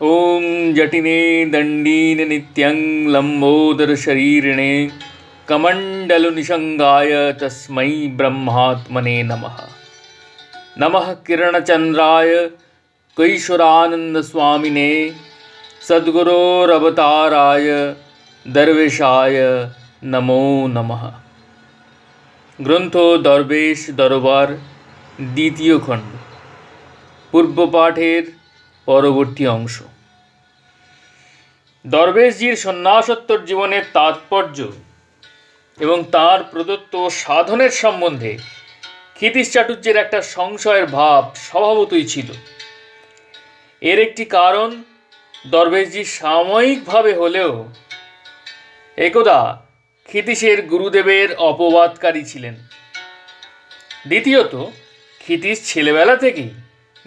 ॐ जटिने दण्डीन नित्यं लम्बोदरशरीरिणे कमण्डलुनिषङ्गाय तस्मै ब्रह्मात्मने नमः नमः किरणचन्द्राय कैशोरानन्दस्वामिने सद्गुरोरवताराय দরবেশায় নমো নমঃ গ্রন্থ দরবেশ দরবার দ্বিতীয় খণ্ড পূর্ব পাঠের পরবর্তী অংশ দরবেশজির সন্ন্যাসোত্তর জীবনের তাৎপর্য এবং তার প্রদত্ত সাধনের সম্বন্ধে ক্ষিতীশ চাটুর্যের একটা সংশয়ের ভাব স্বভাবতই ছিল। এর একটি কারণ, দরবেশজি সাময়িকভাবে হলেও একদা ক্ষিতীশের গুরুদেবের অপবাদকারী ছিলেন। দ্বিতীয়ত, ক্ষিতীশ ছেলেবেলা থেকেই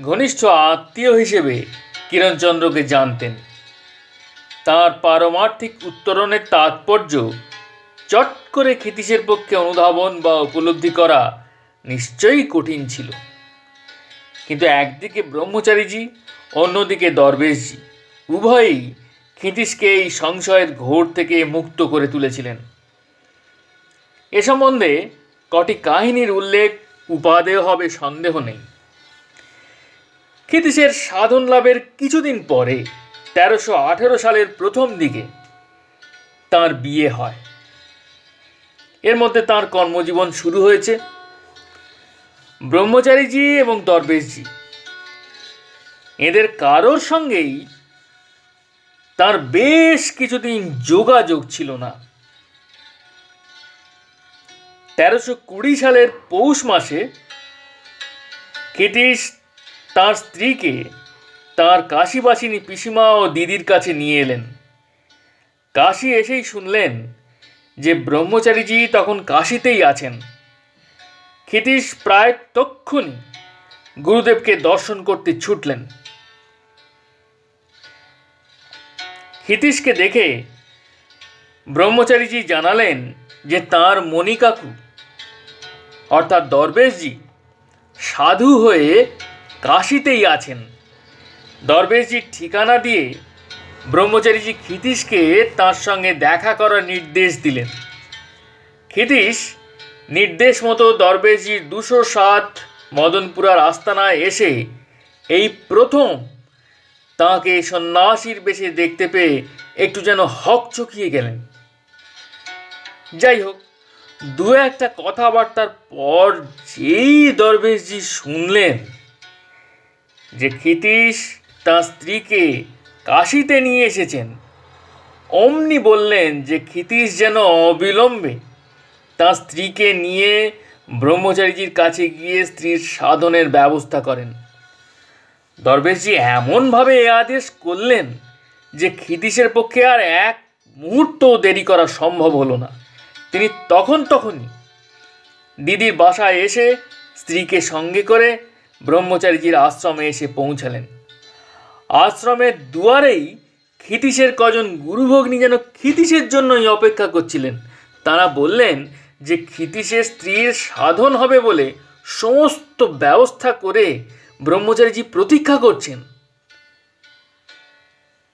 ঘনিষ্ঠ আত্মীয় হিসেবে কিরণচন্দ্রকে জানতেন। তার পারমার্থিক উত্তরণের তাৎপর্য চট করে ক্ষিতীশের পক্ষে অনুধাবন বা উপলব্ধি করা নিশ্চয়ই কঠিন ছিল। কিন্তু একদিকে ব্রহ্মচারীজি, অন্যদিকে দরবেশজি, উভয়ই ক্ষিতীশকে এই সংশয়ের ঘোর থেকে মুক্ত করে তুলেছিলেন। এ সম্বন্ধে কটি কাহিনীর উল্লেখ উপাদেয় হবে সন্দেহ নেই। ক্ষিতীশের সাধন লাভের কিছুদিন পরে তেরোশো আঠেরো সালের প্রথম দিকে তার বিয়ে হয়। এর মধ্যে তার কর্মজীবন শুরু হয়েছে। ব্রহ্মচারীজি এবং দরবেশজি। এদের কারোর সঙ্গেই তার বেশ কিছুদিন যোগাযোগ ছিল না। তেরোশো কুড়ি সালের পৌষ মাসে কেটিস তার স্ত্রীকে তার কাশিবাসিনী পিসিমা ও দিদির কাছে নিয়ে এলেন। কাশি এসেই শুনলেন যে ব্রহ্মচারীজি তখন কাশিতেই আছেন। ক্ষিতীশ প্রায় তক্ষুনি গুরুদেবকে দর্শন করতে ছুটলেন। হিতীশকে দেখে ব্রহ্মচারীজি জানালেন যে তার মণিকাকু, অর্থাৎ দরবেশজি, সাধু হয়ে কাশিতেই আছেন। দরবেশজির ঠিকানা দিয়ে ব্রহ্মচারীজি ক্ষিতীশকে তার সঙ্গে দেখা করার নির্দেশ দিলেন। ক্ষিতীশ নির্দেশ মতো দরবেশজির দুশো সাত মদনপুরার আস্তানায় এসে এই প্রথম তাঁকে সন্ন্যাসীর বেশে দেখতে পেয়ে একটু যেন হক চকিয়ে গেলেন। যাই হোক দু একটা কথাবার্তার পর যেই দরবেশজি শুনলেন যে ক্ষিতীশ তার স্ত্রীকে কাশিতে নিয়ে এসেছেন। অমনি বললেন যে ক্ষিতীশ যেন অবিলম্বে তাঁর স্ত্রীকে নিয়ে ব্রহ্মচারীজির কাছে গিয়ে স্ত্রীর সাধনের ব্যবস্থা করেন। দরবেশজি এমনভাবে এ আদেশ করলেন যে ক্ষিতীশের পক্ষে আর এক মুহূর্ত দেরি করা সম্ভব হলো না। তিনি তখন তখনই দিদির বাসায় এসে স্ত্রীকে সঙ্গে করে ব্রহ্মচারীজির আশ্রমে এসে পৌঁছালেন। আশ্রমের দুয়ারেই ক্ষিতীশের কজন গুরুভগ্নী যেন ক্ষিতীশের জন্যই অপেক্ষা করছিলেন। তারা বললেন যে ক্ষিতীশের স্ত্রীর সাধন হবে বলে সমস্ত ব্যবস্থা করে ব্রহ্মচারীজি প্রতীক্ষা করছেন।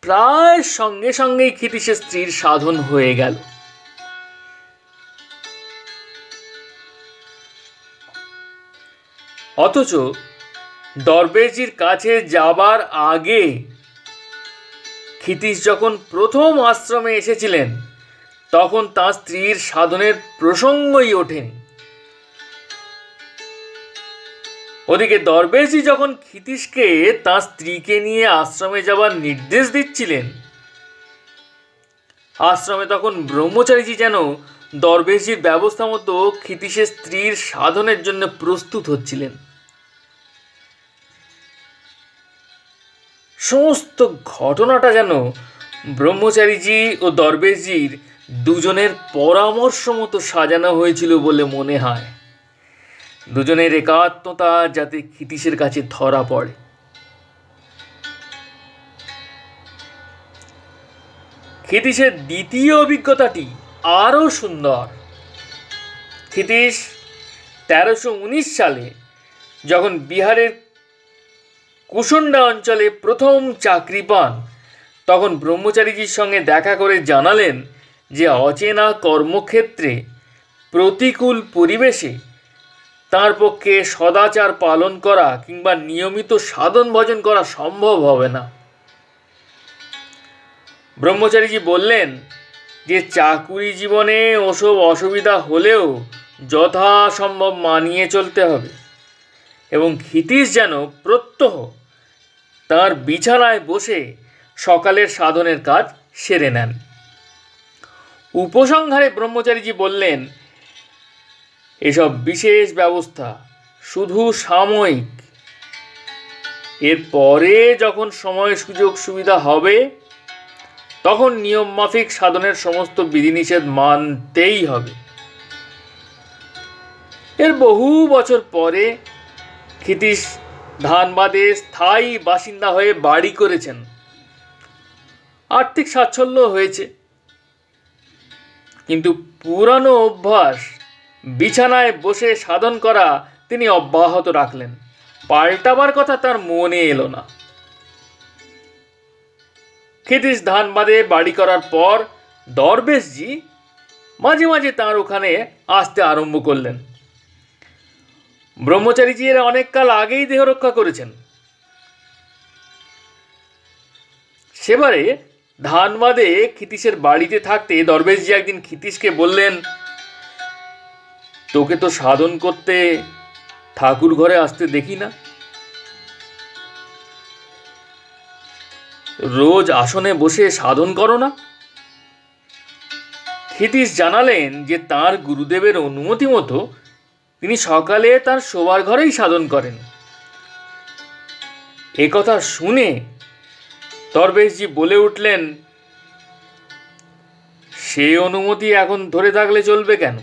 প্রায় সঙ্গে সঙ্গেই ক্ষিতীশের স্ত্রীর সাধন হয়ে গেল। অথচ দরবেশজির কাছে যাবার আগে ক্ষিতীশ যখন প্রথম আশ্রমে এসেছিলেন, তখন তার স্ত্রীর সাধনের প্রসঙ্গই ওঠেনি। ওদিকে দরবেশজি যখন ক্ষিতীশকে তার স্ত্রীকে নিয়ে আশ্রমে যাবার নির্দেশ দিচ্ছিলেন, আশ্রমে তখন ব্রহ্মচারীজি যেন দরবেশজির ব্যবস্থা মতো ক্ষিতীশের স্ত্রীর সাধনের জন্য প্রস্তুত হচ্ছিলেন। সমস্ত ঘটনাটা যেন ব্রহ্মচারীজি ও দরবেশজির দুজনের পরামর্শ মতো সাজানো হয়েছিল বলে মনে হয়। দুজনের একাত্মতা যাতে ক্ষিতীশের কাছে ধরা পড়ে। ক্ষিতীশের দ্বিতীয় অভিজ্ঞতাটি আরও সুন্দর। ক্ষিতীশ তেরোশো উনিশ সালে যখন বিহারের কুসুন্ডা অঞ্চলে প্রথম চাকরি পান। তখন ব্রহ্মচারীজির সঙ্গে দেখা করে জানালেন যে অচেনা কর্মক্ষেত্রে প্রতিকূল পরিবেশে তার পক্ষে সদাচার পালন করা কিংবা নিয়মিত সাধন ভজন করা সম্ভব হবে না। ব্রহ্মচারীজি বললেন যে চাকুরি জীবনে ওসব অসুবিধা হলেও যথাসম্ভব মানিয়ে চলতে হবে এবং ক্ষিতীশ যেন প্রত্যহ তার বিছানায় বসে সকালের সাধনের কাজ সেরে নেন। উপসংহারে ব্রহ্মচারীজি বললেন, এসব বিশেষ ব্যবস্থা শুধু সাময়িক। এরপরে যখন সময়, সুযোগ, সুবিধা হবে, তখন নিয়ম মাফিক সাধনের সমস্ত বিধিনিষেধ মানতেই হবে। এর বহু বছর পরে ক্ষিতীশ ধানবাদে স্থায়ী বাসিন্দা হয়ে বাড়ি করেছেন। আর্থিক সাচ্ছল্য হয়েছে। কিন্তু পুরানো অভ্যাস, বিছানায় বসে সাধন করা তিনি অব্যাহত রাখলেন। পাল্টাবার কথা তার মনে এলো না। ক্ষিতীশ ধানবাদে বাড়ি করার পর দরবেশজি মাঝে মাঝে তার ওখানে আসতে আরম্ভ করলেন। ব্রহ্মচারীজি এর অনেক কাল আগেই দেহ রক্ষা করেছেন। সেবারে ধানবাদে ক্ষিতীশের বাড়িতে থাকতে দরবেশজি একদিন ক্ষিতীশকে বললেন, তোকে তো সাধন করতে ঠাকুর ঘরে আসতে দেখি না। রোজ আসনে বসে সাধন করো না। ক্ষিতীশ জানালেন যে তার গুরুদেবের অনুমতি মতো তিনি সকালে তার শোবার ঘরেই সাধন করেন। এ কথা শুনে দরবেশজি বলে উঠলেন, সে অনুমতি এখন ধরে থাকলে চলবে কেন?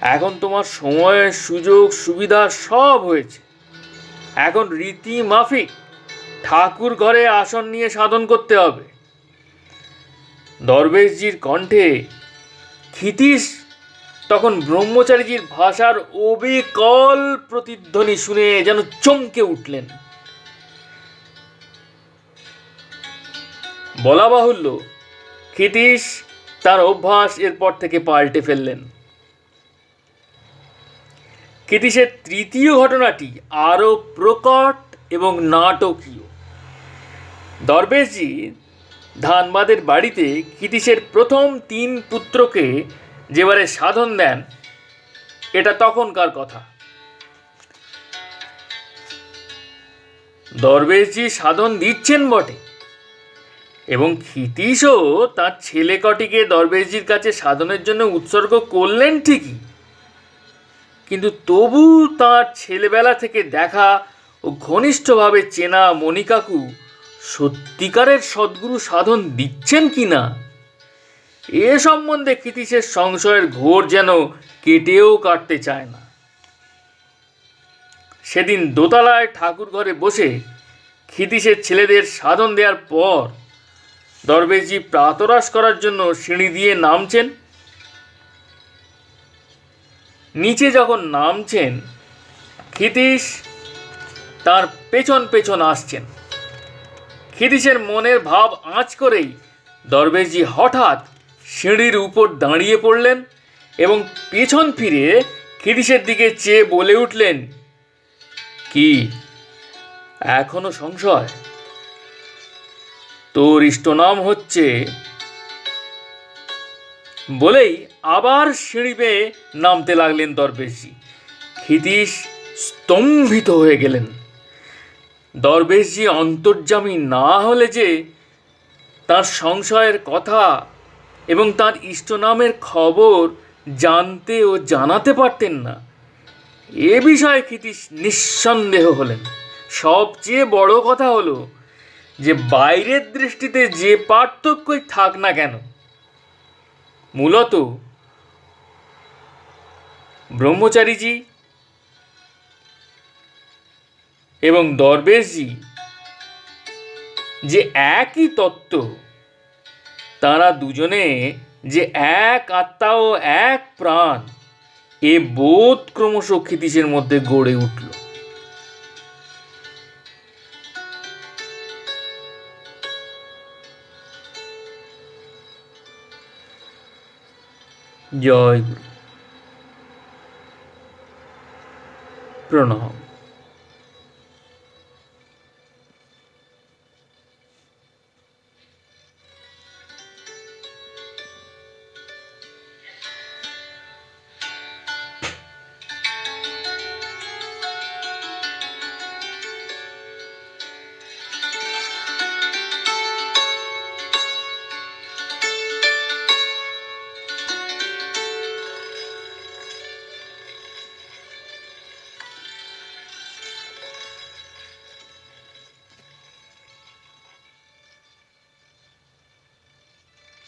এখন তোমার সময়, সুযোগ, সুবিধা সব হয়েছে। এখন রীতি মাফিক ঠাকুর ঘরে আসন নিয়ে সাধন করতে হবে। দরবেশজির কণ্ঠে ক্ষিতীশ তখন ব্রহ্মচারীজির ভাষার অবিকল প্রতিধ্বনি শুনে যেন চমকে উঠলেন। বলা বাহুল্য, ক্ষিতীশ তার অভ্যাস এরপর থেকে পাল্টে ফেললেন। ক্ষিতীশের তৃতীয় ঘটনাটি আরও প্রকট এবং নাটকীয়। দরবেশজি ধানবাদের বাড়িতে ক্ষিতীশের প্রথম তিন পুত্রকে যেবারে সাধন দেন, এটা তখনকার কথা। দরবেশজি সাধন দিচ্ছেন বটে, এবং ক্ষিতীশও তার ছেলে কটিকে দরবেশজির কাছে সাধনের জন্য উৎসর্গ করলেন ঠিকই। কিন্তু তবু তার ছেলেবেলা থেকে দেখা ও ঘনিষ্ঠভাবে চেনা মণিকাকু সত্যিকারের সদ্গুরু সাধন দিচ্ছেন কি না এ সম্বন্ধে ক্ষিতীশের সংশয়ের ঘোর যেন কেটেও কাটতে চায় না। সেদিন দোতলায় ঠাকুর ঘরে বসে ক্ষিতীশের ছেলেদের সাধন দেওয়ার পর দরবেশজি প্রাতরাস করার জন্য সিঁড়ি দিয়ে নামছেন। নিচে যখন নামছেন ক্ষিতীশ তার পেছন পেছন আসছেন। ক্ষিতীশের মনের ভাব আঁচ করেই দরবেশজি হঠাৎ সিঁড়ির উপর দাঁড়িয়ে পড়লেন এবং পেছন ফিরে ক্ষিতীশের দিকে চেয়ে বলে উঠলেন, কি? এখনও সংশয়? তোর ইষ্টনাম হচ্ছে? বলেই আবার সিঁড়ি বেয়ে নামতে লাগলেন দরবেশজি ক্ষিতীশ স্তম্ভিত হয়ে গেলেন। দরবেশজি অন্তর্যামী না হলে যে তার সংশয়ের কথা এবং তার ইষ্টনামের খবর জানতে ও জানাতে পারতেন না। এ বিষয়ে ক্ষিতীশ নিঃসন্দেহ হলেন। সবচেয়ে বড় কথা হলো যে বাইরের দৃষ্টিতে যে পার্থক্যই থাক না কেন, মূলত ব্রহ্মচারীজি এবং দরবেশজি যে একই তত্ত্ব তারা দুজনে যে এক আত্মা ও এক প্রাণ, এ বোধ ক্রমশ ক্ষিতিশের মধ্যে গড়ে উঠল। জয় প্রণব প্রণাম।